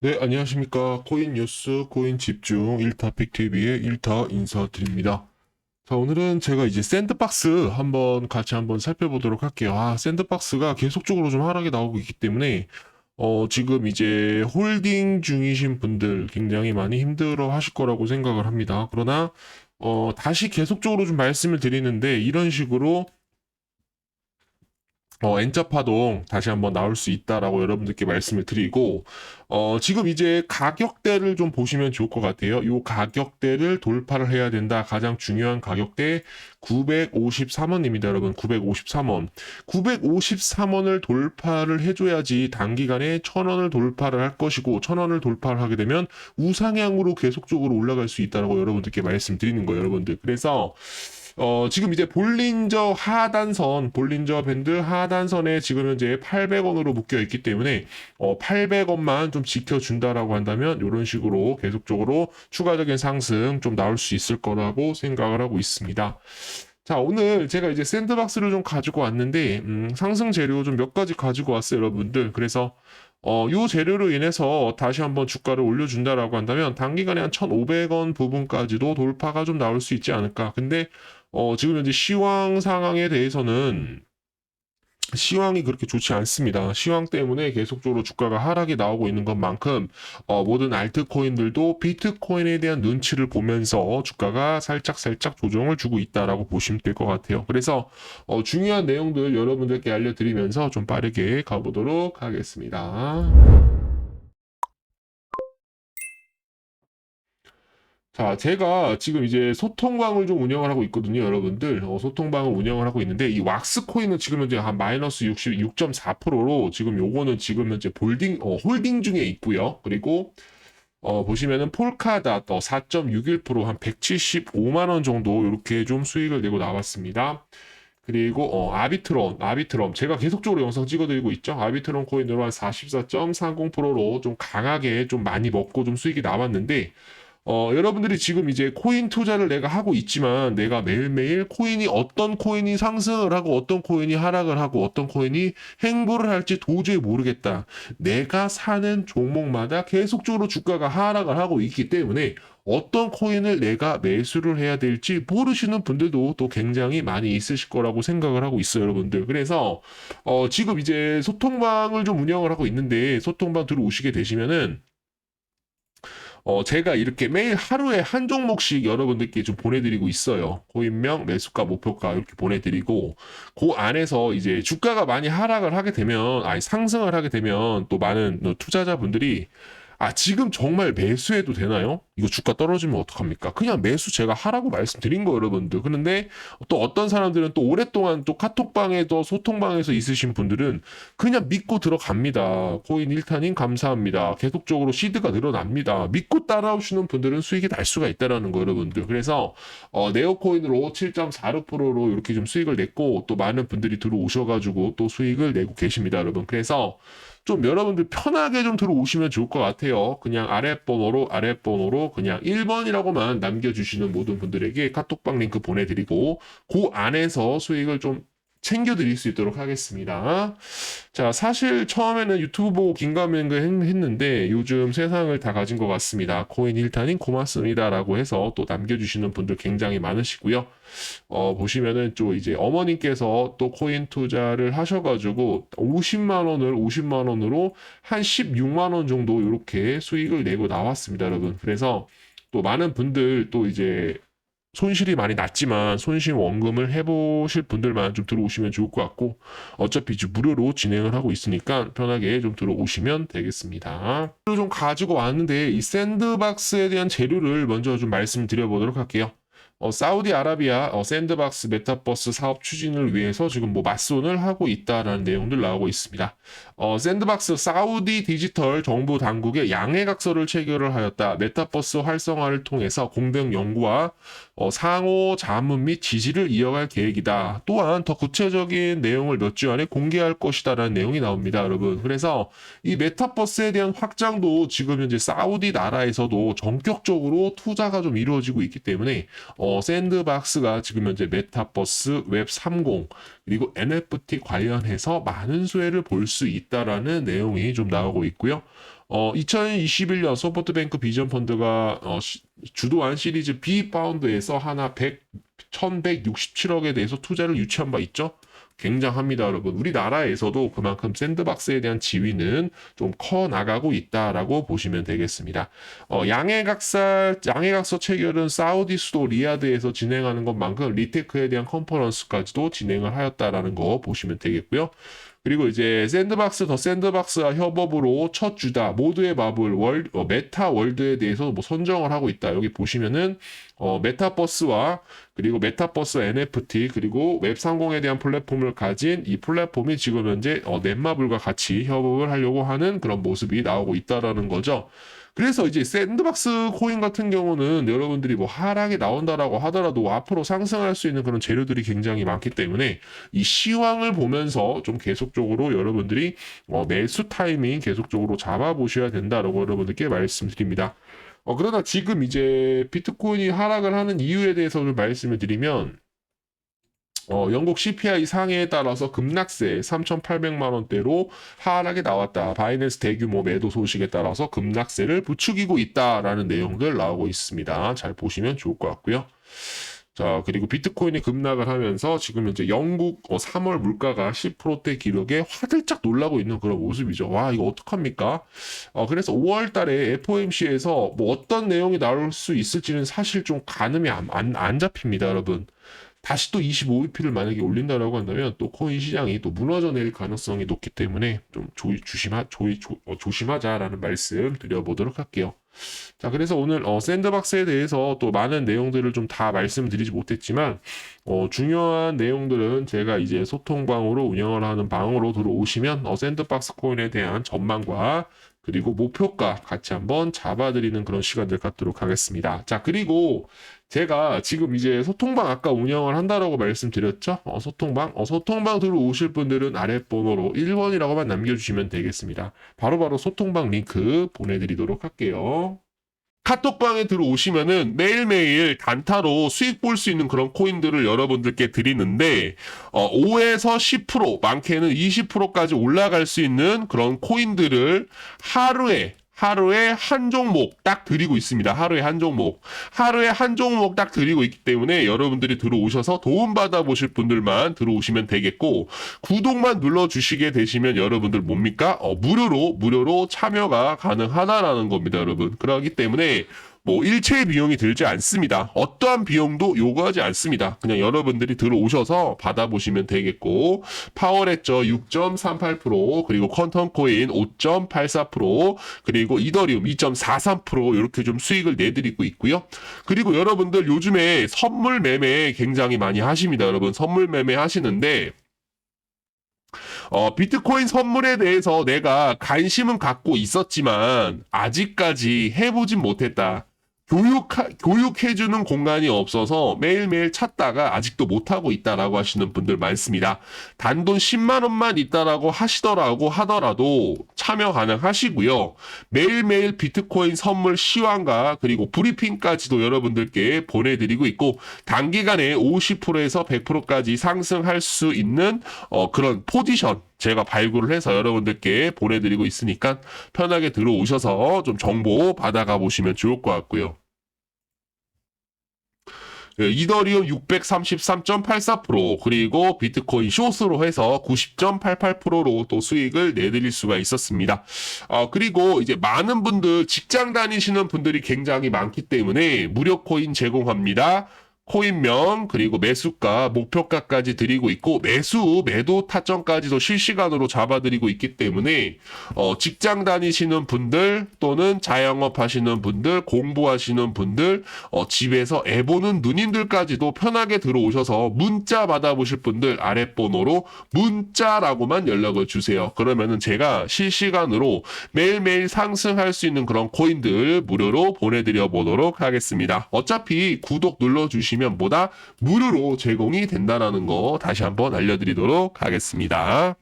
네, 안녕하십니까. 코인 뉴스, 코인 집중 1타 픽 TV의 1타 인사드립니다. 자, 오늘은 제가 이제 샌드박스 한번 같이 한번 살펴보도록 할게요. 아, 샌드박스가 계속적으로 좀 하락이 나오고 있기 때문에, 어, 지금 이제 홀딩 중이신 분들 굉장히 많이 힘들어 하실 거라고 생각을 합니다. 그러나, 어, 다시 계속적으로 좀 말씀을 드리는데, 이런 식으로 어, N자 파동 다시 한번 나올 수 있다라고 여러분들께 말씀을 드리고, 어, 지금 이제 가격대를 좀 보시면 좋을 것 같아요. 이 가격대를 돌파를 해야 된다. 가장 중요한 가격대 953원입니다, 여러분. 953원. 953원을 돌파를 해줘야지 단기간에 1000원을 돌파를 할 것이고, 1000원을 돌파를 하게 되면 우상향으로 계속적으로 올라갈 수 있다라고 여러분들께 말씀드리는 거예요, 여러분들. 그래서, 어, 지금 이제 볼린저 하단선, 볼린저 밴드 하단선에 지금 현재 800원으로 묶여 있기 때문에, 어, 800원만 좀 지켜준다라고 한다면, 이런 식으로 계속적으로 추가적인 상승 좀 나올 수 있을 거라고 생각을 하고 있습니다. 자, 오늘 제가 이제 샌드박스를 좀 가지고 왔는데, 음, 상승 재료 좀 몇 가지 가지고 왔어요, 여러분들. 그래서, 어, 요 재료로 인해서 다시 한번 주가를 올려준다라고 한다면, 단기간에 한 1,500원 부분까지도 돌파가 좀 나올 수 있지 않을까. 근데, 어, 지금 현재 시황 상황에 대해서는 시황이 그렇게 좋지 않습니다. 시황 때문에 계속적으로 주가가 하락이 나오고 있는 것만큼 어, 모든 알트코인들도 비트코인에 대한 눈치를 보면서 주가가 살짝 살짝 조정을 주고 있다라고 보시면 될 것 같아요. 그래서 어, 중요한 내용들 여러분들께 알려드리면서 좀 빠르게 가보도록 하겠습니다. 자, 제가 지금 이제 소통방을 좀 운영을 하고 있거든요, 여러분들. 어, 소통방을 운영을 하고 있는데, 이 왁스 코인은 지금 현재 한 마이너스 66.4%로 지금 요거는 지금 현재 볼딩, 어, 홀딩 중에 있고요. 그리고, 어, 보시면은 폴카닷 어, 4.61%한 175만원 정도 이렇게 좀 수익을 내고 나왔습니다. 그리고 어, 아비트론, 아비트럼 제가 계속적으로 영상 찍어드리고 있죠. 아비트론 코인으로 한 44.30%로 좀 강하게 좀 많이 먹고 좀 수익이 나왔는데 어, 여러분들이 지금 이제 코인 투자를 내가 하고 있지만 내가 매일매일 코인이 어떤 코인이 상승을 하고 어떤 코인이 하락을 하고 어떤 코인이 행보를 할지 도저히 모르겠다. 내가 사는 종목마다 계속적으로 주가가 하락을 하고 있기 때문에 어떤 코인을 내가 매수를 해야 될지 모르시는 분들도 또 굉장히 많이 있으실 거라고 생각을 하고 있어요, 여러분들. 그래서 어, 지금 이제 소통방을 좀 운영을 하고 있는데 소통방 들어오시게 되시면은 어, 제가 이렇게 매일 하루에 한 종목씩 여러분들께 좀 보내드리고 있어요. 코인명, 매수가, 목표가 이렇게 보내드리고, 그 안에서 이제 주가가 많이 하락을 하게 되면, 아니, 상승을 하게 되면 또 많은 투자자분들이 아, 지금 정말 매수해도 되나요? 이거 주가 떨어지면 어떡합니까? 그냥 매수 제가 하라고 말씀드린 거 여러분들. 그런데 또 어떤 사람들은 또 오랫동안 또 카톡방에도 소통방에서 있으신 분들은 그냥 믿고 들어갑니다. 코인 1탄님 감사합니다. 계속적으로 시드가 늘어납니다. 믿고 따라오시는 분들은 수익이 날 수가 있다라는 거 여러분들. 그래서 어, 네오코인으로 7.46%로 이렇게 좀 수익을 냈고 또 많은 분들이 들어오셔가지고 또 수익을 내고 계십니다, 여러분. 그래서 좀 여러분들 편하게 좀 들어오시면 좋을 것 같아요. 그냥 아랫번호로 아랫번호로 그냥 1번이라고만 남겨주시는 모든 분들에게 카톡방 링크 보내드리고 그 안에서 수익을 좀 챙겨드릴 수 있도록 하겠습니다. 자, 사실 처음에는 유튜브 보고 긴가민가 했는데 요즘 세상을 다 가진 것 같습니다. 코인 1탄인 고맙습니다라고 해서 또 남겨주시는 분들 굉장히 많으시고요. 어, 보시면은 또 이제 어머님께서 또 코인 투자를 하셔가지고 50만 원을 50만 원으로 한 16만 원 정도 이렇게 수익을 내고 나왔습니다, 여러분. 그래서 또 많은 분들 또 이제 손실이 많이 났지만 손실 원금을 해보실 분들만 좀 들어오시면 좋을 것 같고 어차피 이제 무료로 진행을 하고 있으니까 편하게 좀 들어오시면 되겠습니다. 좀 가지고 왔는데 이 샌드박스에 대한 재료를 먼저 좀 말씀드려 보도록 할게요. 어, 사우디아라비아 어, 샌드박스 메타버스 사업 추진을 위해서 지금 뭐 맞선을 하고 있다라는 내용들 나오고 있습니다. 어, 샌드박스 사우디 디지털 정부 당국에 양해각서를 체결을 하였다. 메타버스 활성화를 통해서 공동 연구와 어, 상호 자문 및 지지를 이어갈 계획이다. 또한 더 구체적인 내용을 몇 주 안에 공개할 것이다라는 내용이 나옵니다, 여러분. 그래서 이 메타버스에 대한 확장도 지금 현재 사우디 나라에서도 전격적으로 투자가 좀 이루어지고 있기 때문에 어, 샌드박스가 지금 현재 메타버스 웹 30 그리고 NFT 관련해서 많은 수혜를 볼 수 있다라는 내용이 좀 나오고 있고요. 어, 2021년 소프트뱅크 비전 펀드가 어, 시- 주도한 시리즈 B 파운드에서 하나 100, 1167억에 대해서 투자를 유치한 바 있죠. 굉장합니다, 여러분. 우리나라에서도 그만큼 샌드박스에 대한 지위는 좀 커 나가고 있다라고 보시면 되겠습니다. 어, 양해각사, 양해각서 체결은 사우디 수도 리야드에서 진행하는 것만큼 리테크에 대한 컨퍼런스까지도 진행을 하였다라는 거 보시면 되겠고요. 그리고 이제 샌드박스 더 샌드박스와 협업으로 첫 주다 모두의 마블 월 어, 메타 월드에 대해서 뭐 선정을 하고 있다. 여기 보시면은 어, 메타버스와 그리고 메타버스 NFT 그리고 웹30에 대한 플랫폼을 가진 이 플랫폼이 지금 현재 어, 넷마블과 같이 협업을 하려고 하는 그런 모습이 나오고 있다라는 거죠. 그래서 이제 샌드박스 코인 같은 경우는 여러분들이 뭐 하락이 나온다라고 하더라도 앞으로 상승할 수 있는 그런 재료들이 굉장히 많기 때문에 이 시황을 보면서 좀 계속적으로 여러분들이 어, 매수 타이밍 계속적으로 잡아보셔야 된다라고 여러분들께 말씀드립니다. 어, 그러나 지금 이제 비트코인이 하락을 하는 이유에 대해서 좀 말씀을 드리면 어, 영국 CPI 상해에 따라서 급락세 3,800만 원대로 하락이 나왔다. 바이낸스 대규모 매도 소식에 따라서 급락세를 부추기고 있다라는 내용들 나오고 있습니다. 잘 보시면 좋을 것 같고요. 자, 그리고 비트코인이 급락을 하면서 지금 이제 영국 어, 3월 물가가 10%대 기록에 화들짝 놀라고 있는 그런 모습이죠. 와, 이거 어떡합니까? 어, 그래서 5월 달에 FOMC에서 뭐 어떤 내용이 나올 수 있을지는 사실 좀 가늠이 안, 안, 안 잡힙니다, 여러분. 다시 또 25bp를 만약에 올린다라고 한다면 또 코인 시장이 또 무너져 내릴 가능성이 높기 때문에 좀 조, 조심하, 조, 조, 어, 조심하자라는 말씀 드려보도록 할게요. 자, 그래서 오늘 어, 샌드박스에 대해서 또 많은 내용들을 좀 다 말씀드리지 못했지만 어, 중요한 내용들은 제가 이제 소통방으로 운영을 하는 방으로 들어오시면 어, 샌드박스 코인에 대한 전망과 그리고 목표가 같이 한번 잡아드리는 그런 시간들 갖도록 하겠습니다. 자, 그리고 제가 지금 이제 소통방 아까 운영을 한다라고 말씀드렸죠? 어, 소통방. 어, 소통방 들어오실 분들은 아랫번호로 1번이라고만 남겨주시면 되겠습니다. 바로 바로 소통방 링크 보내드리도록 할게요. 카톡방에 들어오시면은 매일매일 단타로 수익 볼 수 있는 그런 코인들을 여러분들께 드리는데 어, 5에서 10% 많게는 20%까지 올라갈 수 있는 그런 코인들을 하루에 하루에 한 종목 딱 드리고 있습니다. 하루에 한 종목. 하루에 한 종목 딱 드리고 있기 때문에 여러분들이 들어오셔서 도움받아 보실 분들만 들어오시면 되겠고 구독만 눌러 주시게 되시면 여러분들 뭡니까? 어, 무료로 무료로 참여가 가능하다라는 겁니다, 여러분. 그러기 때문에 뭐 일체의 비용이 들지 않습니다. 어떠한 비용도 요구하지 않습니다. 그냥 여러분들이 들어오셔서 받아보시면 되겠고 파워레저 6.38% 그리고 퀀텀 코인 5.84% 그리고 이더리움 2.43% 이렇게 좀 수익을 내드리고 있고요. 그리고 여러분들 요즘에 선물 매매 굉장히 많이 하십니다. 여러분 선물 매매 하시는데 어, 비트코인 선물에 대해서 내가 관심은 갖고 있었지만 아직까지 해보진 못했다. 교육, 교육해주는 공간이 없어서 매일매일 찾다가 아직도 못하고 있다라고 하시는 분들 많습니다. 단돈 10만 원만 있다라고 하시더라고 하더라도 참여 가능하시고요. 매일매일 비트코인 선물 시황과 그리고 브리핑까지도 여러분들께 보내드리고 있고 단기간에 50%에서 100%까지 상승할 수 있는 어, 그런 포지션 제가 발굴을 해서 여러분들께 보내드리고 있으니까 편하게 들어오셔서 좀 정보 받아가 보시면 좋을 것 같고요. 예, 이더리움 633.84% 그리고 비트코인 숏으로 해서 90.88%로 또 수익을 내드릴 수가 있었습니다. 어, 그리고 이제 많은 분들 직장 다니시는 분들이 굉장히 많기 때문에 무료 코인 제공합니다. 코인명 그리고 매수가 목표가까지 드리고 있고 매수 매도 타점까지도 실시간으로 잡아드리고 있기 때문에 어, 직장 다니시는 분들 또는 자영업 하시는 분들 공부하시는 분들 어, 집에서 애 보는 누님들까지도 편하게 들어오셔서 문자 받아보실 분들 아랫번호로 문자라고만 연락을 주세요. 그러면은 제가 실시간으로 매일매일 상승할 수 있는 그런 코인들 무료로 보내드려 보도록 하겠습니다. 어차피 구독 눌러주시 면 보다 무료로 제공이 된다는 거 다시 한번 알려드리도록 하겠습니다.